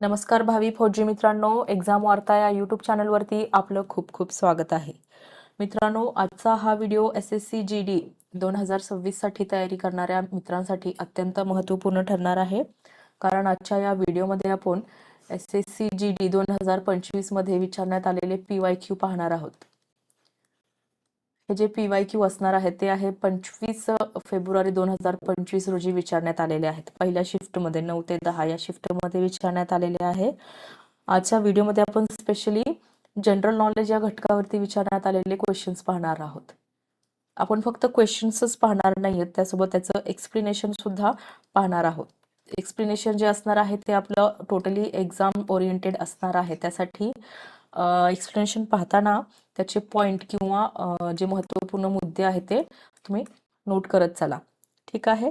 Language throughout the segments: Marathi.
नमस्कार भावी फौजी मित्रांनो एक्झाम वार्ता या यूट्यूब चॅनलवरती आपलं खूप खूप स्वागत आहे. मित्रांनो आजचा हा video S S C G D दोन हजार सव्वीससाठी तयारी करणाऱ्या मित्रांसाठी अत्यंत महत्त्वपूर्ण ठरणार आहे. कारण आजच्या या व्हिडिओमध्ये आपण S S C G D दोन हजार पंचवीसमध्ये विचारण्यात आलेले पी वाय क्यू पाहणार आहोत. हे जे पी वाय क्यू असणार आहे ते आहे पंचवीस फेब्रुवारी दोन हजार पंचवीस रोजी विचारण्यात आलेले आहेत. पहिल्या शिफ्टमध्ये नऊ ते दहा या शिफ्टमध्ये विचारण्यात आलेले आहे. आजच्या व्हिडिओमध्ये आपण स्पेशली जनरल नॉलेज या घटकावरती विचारण्यात आलेले क्वेश्चन्स पाहणार आहोत. आपण फक्त क्वेश्चन्सच पाहणार नाही आहेत त्यासोबत त्याचं एक्सप्लेनेशन सुद्धा पाहणार आहोत. एक्सप्लेनेशन जे असणार आहे ते आपलं टोटली एक्झाम ओरिएंटेड असणार आहे. त्यासाठी एक्सप्लेनेशन पाहताना त्याचे पॉईंट किंवा जे महत्त्वपूर्ण मुद्दे आहेत ते तुम्ही नोट करत चला. ठीक आहे?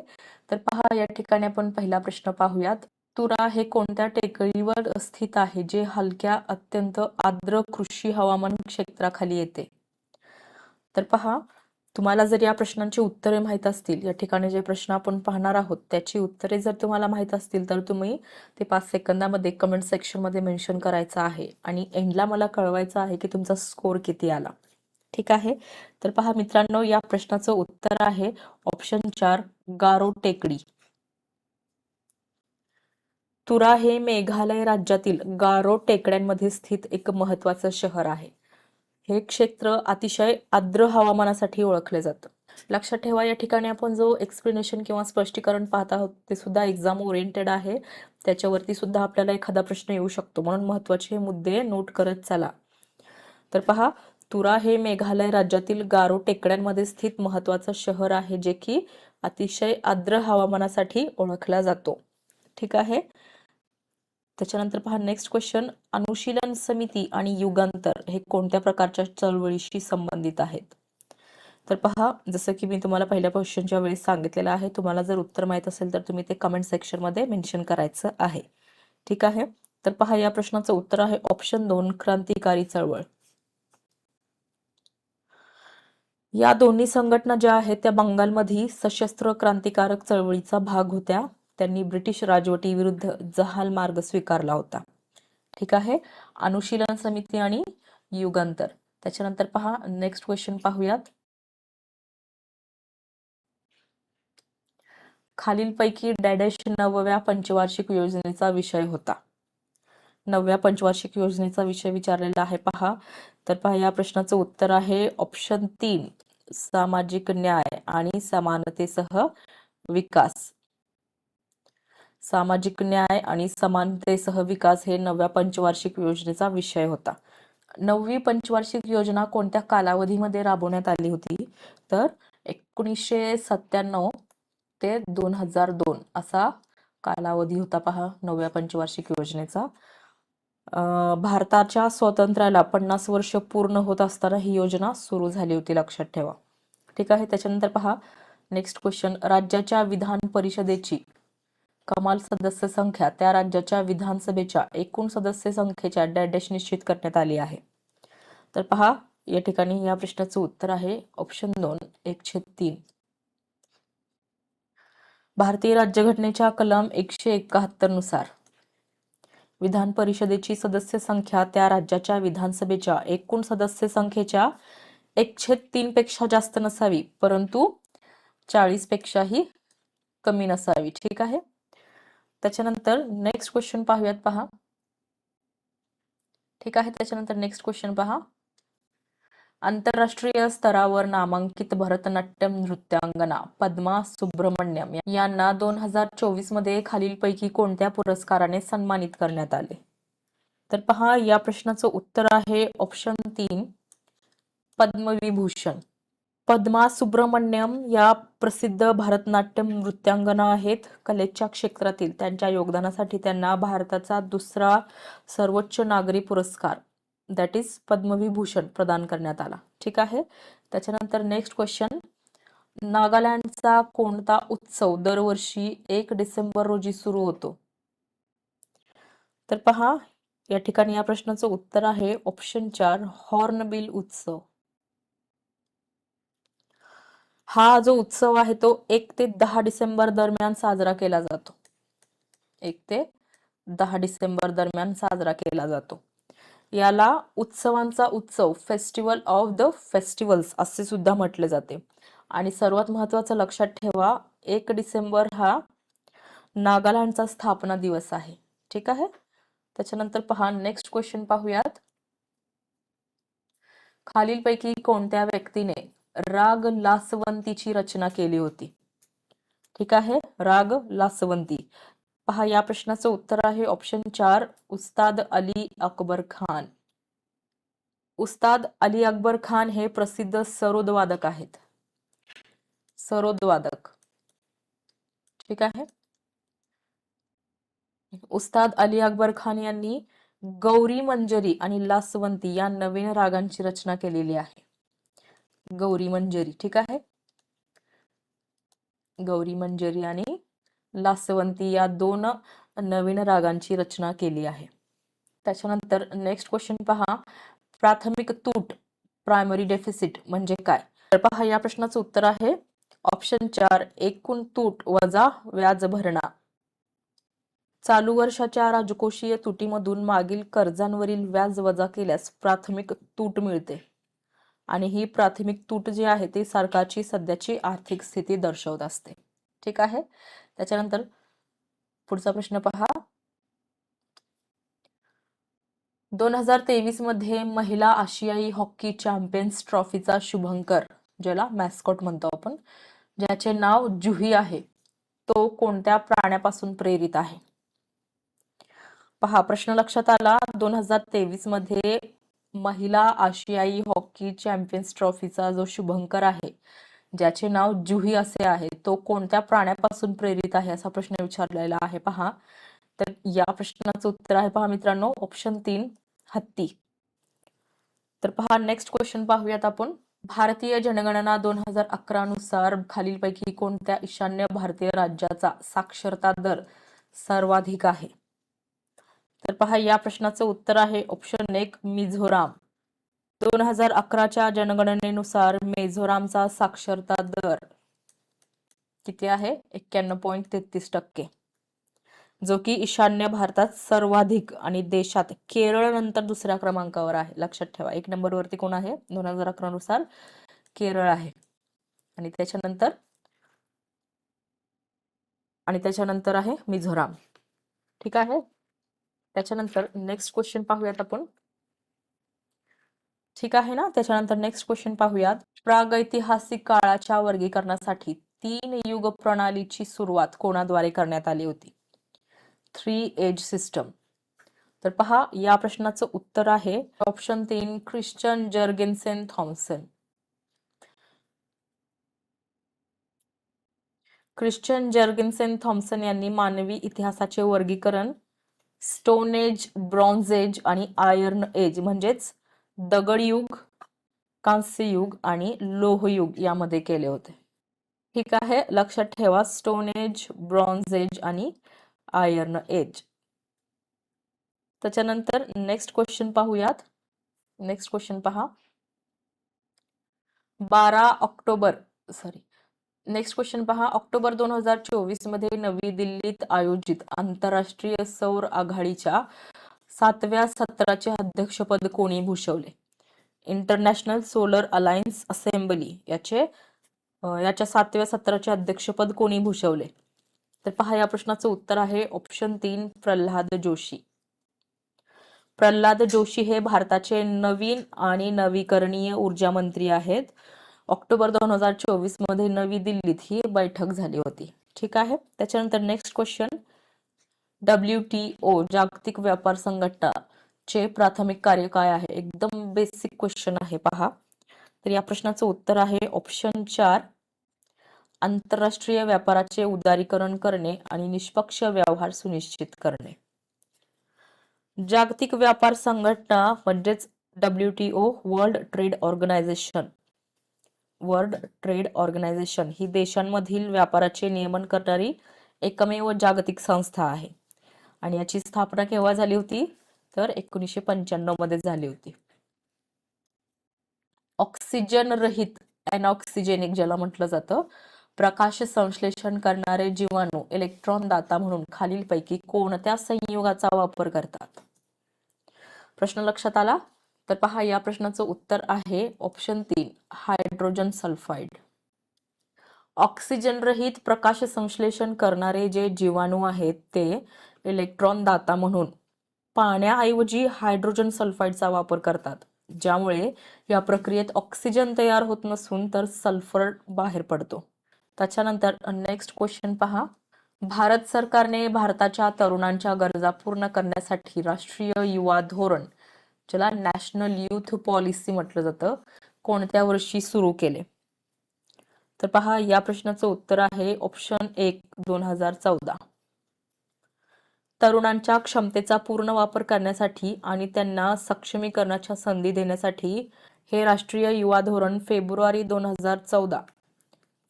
तर पहा या ठिकाणी आपण पहिला प्रश्न पाहूयात. तुरा हे कोणत्या टेकडीवर स्थित आहे जे हलक्या अत्यंत आर्द्र कृषी हवामान क्षेत्राखाली येते? तर पहा तुम्हाला जर या प्रश्नांची उत्तरे माहीत असतील या ठिकाणी जे प्रश्न आपण पाहणार आहोत त्याची उत्तरे जर तुम्हाला माहीत असतील तर तुम्ही ते पाच सेकंदामध्ये कमेंट सेक्शनमध्ये मेन्शन करायचं आहे. आणि एंडला मला कळवायचं आहे की तुमचा स्कोर किती आला. ठीक आहे? तर पहा मित्रांनो या प्रश्नाचं उत्तर आहे ऑप्शन चार गारो टेकडी. तुरा हे मेघालय राज्यातील गारो टेकड्यांमध्ये स्थित एक महत्वाचं शहर आहे. हे क्षेत्र अतिशय आर्द्र हवामानासाठी ओळखले जातं. लक्षात ठेवा या ठिकाणी आपण जो एक्सप्लेनेशन किंवा स्पष्टीकरण पाहत आहोत ते सुद्धा एक्झाम ओरिएंटेड आहे. त्याच्यावरती सुद्धा आपल्याला एखादा प्रश्न येऊ शकतो. म्हणून महत्त्वाचे हे मुद्दे नोट करत चला. तर पहा तुरा हे मेघालय राज्यातील गारो टेकड्यांमध्ये स्थित महत्वाचं शहर आहे जे की अतिशय आर्द्र हवामानासाठी ओळखला जातो. ठीक आहे? त्याच्यानंतर पहा नेक्स्ट क्वेश्चन अनुशीलन समिती आणि युगांतर हे कोणत्या प्रकारच्या चळवळीशी संबंधित आहेत? तर पहा जसं की मी तुम्हाला पहिल्या क्वेश्चनच्या वेळी सांगितलेलं आहे तुम्हाला जर उत्तर माहीत असेल तर तुम्ही ते कमेंट सेक्शनमध्ये मेन्शन करायचं आहे. ठीक आहे? तर पहा या प्रश्नाचं उत्तर आहे ऑप्शन दोन क्रांतिकारी चळवळ. या दोन्ही संघटना ज्या आहेत त्या बंगालमध्ये सशस्त्र क्रांतिकारक चळवळीचा भाग होत्या. त्यांनी ब्रिटिश राजवटी विरुद्ध जहाल मार्ग स्वीकारला होता. ठीक आहे? अनुशीलन समिती आणि युगांतर. त्याच्यानंतर पहा नेक्स्ट क्वेश्चन पाहूयात. खालीलपैकी डॅडॅश नवव्या पंचवार्षिक योजनेचा विषय होता. नवव्या पंचवार्षिक योजनेचा विषय विचारलेला आहे पहा. तर पहा या प्रश्नाचं उत्तर आहे ऑप्शन तीन सामाजिक न्याय आणि समानतेसह विकास. सामाजिक न्याय आणि समानतेसह विकास हे नव्या पंचवार्षिक योजनेचा विषय होता. नववी पंचवार्षिक योजना कोणत्या कालावधीमध्ये राबवण्यात आली होती? तर एकोणीसशे सत्त्याण्णव ते दोन हजार दोन असा कालावधी होता पहा नवव्या पंचवार्षिक योजनेचा. भारताच्या स्वातंत्र्याला पन्नास वर्ष पूर्ण होत असताना ही योजना सुरू झाली होती लक्षात ठेवा. ठीक आहे त्याच्यानंतर पहा नेक्स्ट क्वेश्चन राज्याच्या विधान परिषदेची कमाल सदस्य संख्या त्या राज्याच्या विधानसभेच्या एकूण सदस्य संख्येच्या डॅश निश्चित करण्यात आली आहे. तर पहा या ठिकाणी या प्रश्नाचं उत्तर आहे. ऑप्शन दोन एकशे तीन. भारतीय राज्यघटनेच्या कलम एकशे एकाहत्तरनुसार विधान परिषदेची सदस्य संख्या त्या राज्याच्या विधानसभेच्या एकूण सदस्य संख्येच्या एकशे तीन पेक्षा जास्त नसावी परंतु चाळीस पेक्षाही कमी नसावी. ठीक आहे? त्याच्यानंतर नेक्स्ट क्वेश्चन पाहूयात पहा. ठीक आहे त्याच्यानंतर नेक्स्ट क्वेश्चन पहा. आंतरराष्ट्रीय स्तरावर नामांकित भरतनाट्यम नृत्यांगना पद्मा सुब्रमण्यम यांना दोन हजार चोवीसमध्ये खालीलपैकी कोणत्या पुरस्काराने सन्मानित करण्यात आले? तर पहा या प्रश्नाचं उत्तर आहे ऑप्शन तीन पद्मविभूषण. पद्मा सुब्रमण्यम या प्रसिद्ध भरतनाट्यम नृत्यांगना आहेत. कलेच्या क्षेत्रातील त्यांच्या योगदानासाठी त्यांना भारताचा दुसरा सर्वोच्च नागरी पुरस्कार दॅट इज पद्मविभूषण प्रदान करण्यात आला. ठीक आहे? त्याच्यानंतर नेक्स्ट क्वेश्चन नागालँडचा कोणता उत्सव दरवर्षी एक डिसेंबर रोजी सुरू होतो? तर पहा या ठिकाणी या प्रश्नाचं उत्तर आहे ऑप्शन चार हॉर्नबिल उत्सव. हा जो उत्सव आहे तो एक ते दहा डिसेंबर दरम्यान साजरा केला जातो. एक ते दहा डिसेंबर दरम्यान साजरा केला जातो. याला उत्सवांचा उत्सव फेस्टिवल ऑफ द फेस्टिवल्स असे सुद्धा म्हटले जाते. आणि सर्वात महत्त्वाचं लक्षात ठेवा एक डिसेंबर हा नागालँडचा स्थापना दिवस आहे. ठीक आहे? त्याच्यानंतर पहा नेक्स्ट क्वेश्चन पाहूयात. खालीलपैकी कोणत्या व्यक्तीने राग लासवंतीची रचना केली होती. ठीक आहे? राग लासवंती. पहा या प्रश्नाचं उत्तर आहे ऑप्शन चार उस्ताद अली अकबर खान. उस्ताद अली अकबर खान हे प्रसिद्ध सरोदवादक आहेत. सरोदवादक. ठीक आहे? उस्ताद अली अकबर खान यांनी गौरी मंजरी आणि लासवंती या नवीन रागांची रचना केलेली आहे. गौरी मंजरी ठीक आहे? गौरी मंजरी आणि लासवंती या दोन नवीन रागांची रचना केली आहे. त्याच्यानंतर नेक्स्ट क्वेश्चन पहा. प्राथमिक तूट प्रायमरी डेफिसिट म्हणजे काय? तर पहा या प्रश्नाचं उत्तर आहे. ऑप्शन चार एकूण तूट वजा व्याज भरणा. चालू वर्षाच्या राजकोषीय तुटीमधून मागील कर्जांवरील व्याज वजा केल्यास प्राथमिक तूट मिळते. आणि ही प्राथमिक तूट जी आहे ती सरकारची सध्याची आर्थिक स्थिती दर्शवत असते. ठीक आहे? त्याच्यानंतर पुढचा प्रश्न पहा. दोन हजार तेवीसमध्ये महिला आशियाई हॉकी चॅम्पियन्स ट्रॉफीचा शुभंकर ज्याला मॅस्कॉट म्हणतो आपण ज्याचे नाव जुही आहे. तो कोणत्या प्राण्यापासून प्रेरित आहे? पहा प्रश्न लक्षात आला. दोन हजार तेवीसमध्ये महिला आशियाई हॉकी चॅम्पियन्स ट्रॉफीचा जो शुभंकर आहे ज्याचे नाव जुही असे आहे तो कोणत्या प्राण्यापासून प्रेरित आहे असा प्रश्न विचारलेला आहे पहा. तर या प्रश्नाचं उत्तर आहे पहा मित्रांनो ऑप्शन तीन हत्ती. तर पहा नेक्स्ट क्वेश्चन पाहूयात आपण. भारतीय जनगणना दोन हजार अकरा नुसार खालीलपैकी कोणत्या ईशान्य भारतीय राज्याचा साक्षरता दर सर्वाधिक आहे? तर पहा या प्रश्नाचं उत्तर आहे ऑप्शन एक मिझोराम. दोन हजार अकराच्या जनगणनेनुसार मिझोरामचा साक्षरता दर किती आहे? एक्क्याण्णव पॉईंट तेहतीस टक्के. जो की ईशान्य भारतात सर्वाधिक आणि देशात केरळ नंतर दुसऱ्या क्रमांकावर आहे. लक्षात ठेवा एक नंबरवरती कोण आहे? दोन हजार अकरा नुसार केरळ आहे. आणि त्याच्यानंतर आणि त्याच्यानंतर आहे मिझोराम. ठीक आहे? त्याच्यानंतर नेक्स्ट क्वेश्चन पाहूयात आपण. ठीक आहे ना? त्याच्यानंतर नेक्स्ट क्वेश्चन पाहूयात. प्रागैतिहासिक काळाच्या वर्गीकरणासाठी तीन युग प्रणालीची सुरुवात कोणाद्वारे करण्यात आली होती? थ्री एज सिस्टम तर पहा या प्रश्नाचं उत्तर आहे ऑप्शन तीन Christian Jurgensen Thomsen Christian Jurgensen Thomsen यांनी मानवी इतिहासाचे वर्गीकरण स्टोन एज ब्रॉन्झ एज आणि आयर्न एज म्हणजेच दगडयुग कांस्ययुग आणि लोहयुग यामध्ये केले होते. ठीक आहे लक्षात ठेवा स्टोन एज ब्रॉन्झ एज आणि आयर्न एज त्याच्यानंतर नेक्स्ट क्वेश्चन पाहूयात. नेक्स्ट क्वेश्चन पहा. बारा ऑक्टोबर सॉरी नेक्स्ट क्वेश्चन पहा. ऑक्टोबर दोन हजार चोवीसमध्ये नवी दिल्लीत आयोजित आंतरराष्ट्रीय सौर आघाडीच्या सातव्या सत्राचे अध्यक्षपद कोणी भूषवले? इंटरनॅशनल सोलर अलायन्स असेंब्ली याचे याच्या सातव्या सत्राचे अध्यक्षपद कोणी भूषवले? तर पहा या प्रश्नाचं उत्तर आहे ऑप्शन तीन प्रल्हाद जोशी. प्रल्हाद जोशी हे भारताचे नवीन आणि नवीकरणीय ऊर्जा मंत्री आहेत. ऑक्टोबर दोन हजार चोवीसमध्ये नवी दिल्लीत ही बैठक झाली होती. ठीक आहे? त्याच्यानंतर next question W T O जागतिक व्यापार संघटना चे प्राथमिक कार्य काय आहे? एकदम बेसिक क्वेश्चन आहे पहा. तर या प्रश्नाचं उत्तर आहे ऑप्शन चार. आंतरराष्ट्रीय व्यापाराचे उदारीकरण करणे आणि निष्पक्ष व्यवहार सुनिश्चित करणे. जागतिक व्यापार संघटना म्हणजेच W T O world trade organization world trade organization ही देशांमधील व्यापाराचे नियमन करणारी एकमेव जागतिक संस्था आहे. आणि याची स्थापना केव्हा झाली होती? तर एकोणीसशे पंच्याण्णवमध्ये झाली होती. ऑक्सिजन रहित अनऑक्सिजेनिक ज्याला म्हटलं जातं प्रकाश संश्लेषण करणारे जीवाणू इलेक्ट्रॉन दाता म्हणून खालीलपैकी कोणत्या संयुगाचा वापर करतात? प्रश्न लक्षात आला? तर पहा या प्रश्नाचं उत्तर आहे ऑप्शन तीन हायड्रोजन सल्फाइड ऑक्सिजन रहित प्रकाश संश्लेषण करणारे जे जीवाणू आहेत ते इलेक्ट्रॉन दाता म्हणून पाण्याऐवजी हायड्रोजन सल्फाइडचा वापर करतात. ज्यामुळे या प्रक्रियेत ऑक्सिजन तयार होत नसून तर सल्फर बाहेर पडतो. त्याच्यानंतर नेक्स्ट क्वेश्चन पहा. भारत सरकारने भारताच्या तरुणांच्या गरजा पूर्ण करण्यासाठी राष्ट्रीय युवा धोरण ज्याला नॅशनल युथ पॉलिसी म्हटलं जातं कोणत्या वर्षी सुरू केले? तर पहा या प्रश्नाचं उत्तर आहे ऑप्शन एक दोन हजार चौदा. तरुणांच्या क्षमतेचा पूर्ण वापर करण्यासाठी आणि त्यांना सक्षमीकरणाच्या संधी देण्यासाठी हे राष्ट्रीय युवा धोरण फेब्रुवारी दोन हजार चौदा.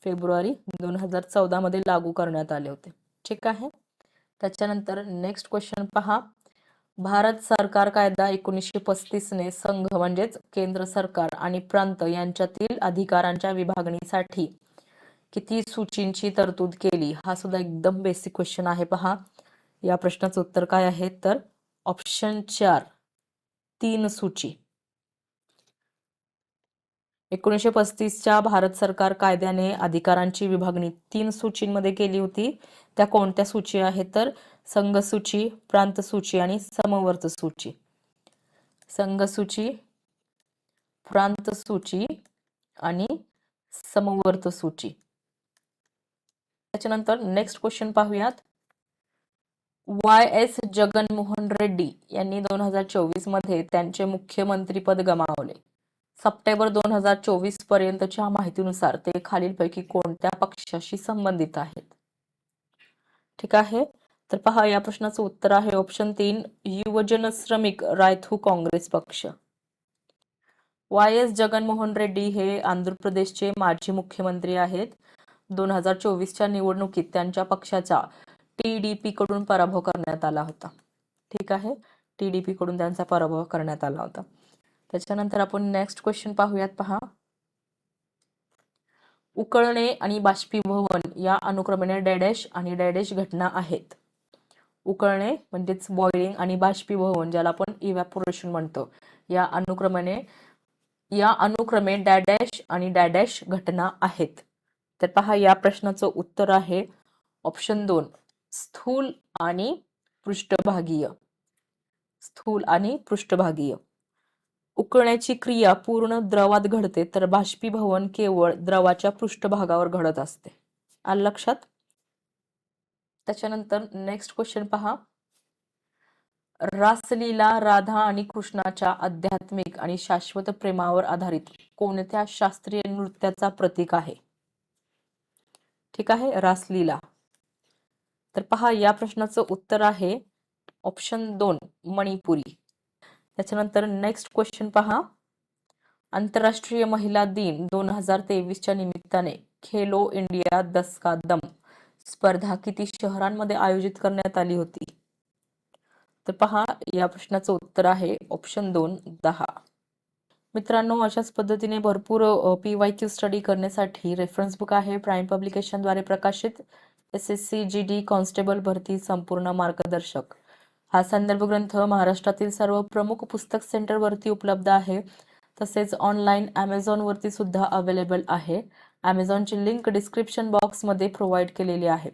फेब्रुवारी दोन हजार चौदामध्ये लागू करण्यात आले होते. ठीक आहे? त्याच्यानंतर नेक्स्ट क्वेश्चन पहा. भारत सरकार कायदा एकोणीसशे पस्तीसने संघ म्हणजेच केंद्र सरकार आणि प्रांत यांच्यातील अधिकारांच्या विभागणीसाठी किती सूचींची तरतूद केली हा सुद्धा एकदम बेसिक क्वेश्चन आहे पहा. या प्रश्नाचं उत्तर काय आहे? तर ऑप्शन चार तीन सूची. एकोणीसशे पस्तीसच्या भारत सरकार कायद्याने अधिकारांची विभागणी तीन सूचींमध्ये केली होती. त्या कोणत्या सूची आहेत? तर संघसूची प्रांतसूची आणि समवर्त सूची संघसूची प्रांतसूची आणि समवर्त सूची त्याच्यानंतर नेक्स्ट क्वेश्चन पाहूयात. वाय एस जगनमोहन रेड्डी यांनी दोन हजार चोवीसमध्ये त्यांचे मुख्यमंत्रीपद गमावले. सप्टेंबर दोन हजार चोवीस पर्यंतच्या माहितीनुसार ते खालीलपैकी कोणत्या पक्षाशी संबंधित आहेत? ठीक आहे. तर पहा या प्रश्नाचं उत्तर आहे ऑप्शन तीन युवजन श्रमिक रायथू काँग्रेस पक्ष. वाय एस जगनमोहन रेड्डी हे आंध्र प्रदेशचे माजी मुख्यमंत्री आहेत. दोन हजार चोवीसच्या निवडणुकीत त्यांच्या पक्षाचा टीडीपी कडून पराभव करण्यात आला होता. ठीक आहे? टीडीपी कडून त्यांचा पराभव करण्यात आला होता. त्याच्यानंतर आपण नेक्स्ट क्वेश्चन पाहूयात पहा. उकळणे आणि बाष्पीभवन या अनुक्रमेने डॅडॅश आणि डॅडॅश घटना आहेत. उकळणे म्हणजेच बॉइलिंग आणि बाष्पीभवन ज्याला आपण इव्हॅपोरेशन म्हणतो. या अनुक्रमाने या अनुक्रमे डॅडॅश आणि डॅडॅश घटना आहेत. तर पहा या प्रश्नाचं उत्तर आहे. ऑप्शन दोन स्थूल आणि पृष्ठभागीय. स्थूल आणि पृष्ठभागीय. उकळण्याची क्रिया पूर्ण द्रवात घडते तर बाष्पीभवन केवळ द्रवाच्या पृष्ठभागावर घडत असते. आलं लक्षात? त्याच्यानंतर नेक्स्ट क्वेश्चन पहा. रासलीला राधा आणि कृष्णाच्या आध्यात्मिक आणि शाश्वत प्रेमावर आधारित कोणत्या शास्त्रीय नृत्याचा प्रतीक आहे? ठीक आहे रासलीला. तर पहा या प्रश्नाचं उत्तर आहे ऑप्शन दोन मणिपुरी. त्याच्यानंतर नेक्स्ट क्वेश्चन पहा. आंतरराष्ट्रीय महिला दिन दोन हजार तेवीसच्या निमित्ताने खेलो इंडिया दस का दम. स्पर्धा किती शहरांमध्ये आयोजित करण्यात आली होती? तर पहा या प्रश्नाचं उत्तर आहे ऑप्शन दोन दहा. मित्रांनो अशाच पद्धतीने भरपूर पी वाय क्यू स्टडी करण्यासाठी रेफरन्स बुक आहे. प्राईम पब्लिकेशनद्वारे प्रकाशित. S S C G D constable भरती संपूर्ण मार्गदर्शक. हा संदर्भ ग्रंथ महाराष्ट्रातील सर्व प्रमुख पुस्तक सेंटरवरती उपलब्ध आहे. तसेच ऑनलाईन ॲमेझॉनवरती सुद्धा अवेलेबल आहे. ॲमेझॉनची लिंक डिस्क्रिप्शन बॉक्समध्ये प्रोव्हाइड केलेली आहे.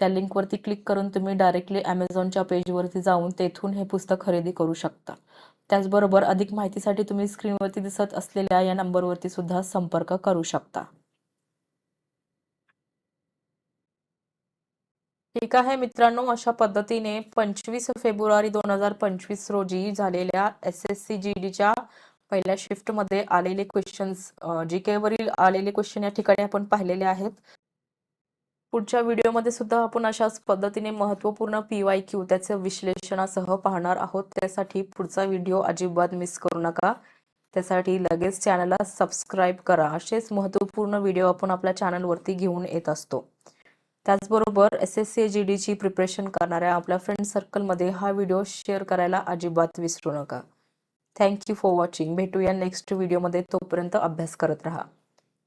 त्या लिंकवरती क्लिक करून तुम्ही डायरेक्टली ॲमेझॉनच्या पेजवरती जाऊन तेथून हे पुस्तक खरेदी करू शकता. त्याचबरोबर अधिक माहितीसाठी तुम्ही स्क्रीनवरती दिसत असलेल्या या नंबरवरती सुद्धा संपर्क करू शकता. ठीक आहे मित्रांनो अशा पद्धतीने पंचवीस फेब्रुवारी दोन हजार पंचवीस रोजी झालेल्या एस एस सी जी डीच्या पहिल्या शिफ्टमध्ये आलेले क्वेश्चन्स जी के वरील आलेले क्वेश्चन या ठिकाणी आपण पाहिलेले आहेत. पुढच्या व्हिडिओमध्ये सुद्धा आपण अशाच पद्धतीने महत्त्वपूर्ण पी वाय क्यू त्याचे विश्लेषणासह पाहणार आहोत. त्यासाठी पुढचा व्हिडिओ अजिबात मिस करू नका. त्यासाठी लगेच चॅनलला सबस्क्राईब करा. असेच महत्त्वपूर्ण व्हिडिओ आपण आपल्या चॅनलवरती घेऊन येत असतो. त्याचबरोबर एस एस सी जी डीची प्रिपरेशन करणाऱ्या आपल्या फ्रेंड सर्कलमध्ये हा व्हिडिओ शेअर करायला अजिबात विसरू नका. थँक्यू फॉर वॉचिंग भेटूया नेक्स्ट व्हिडिओमध्ये तोपर्यंत अभ्यास करत राहा.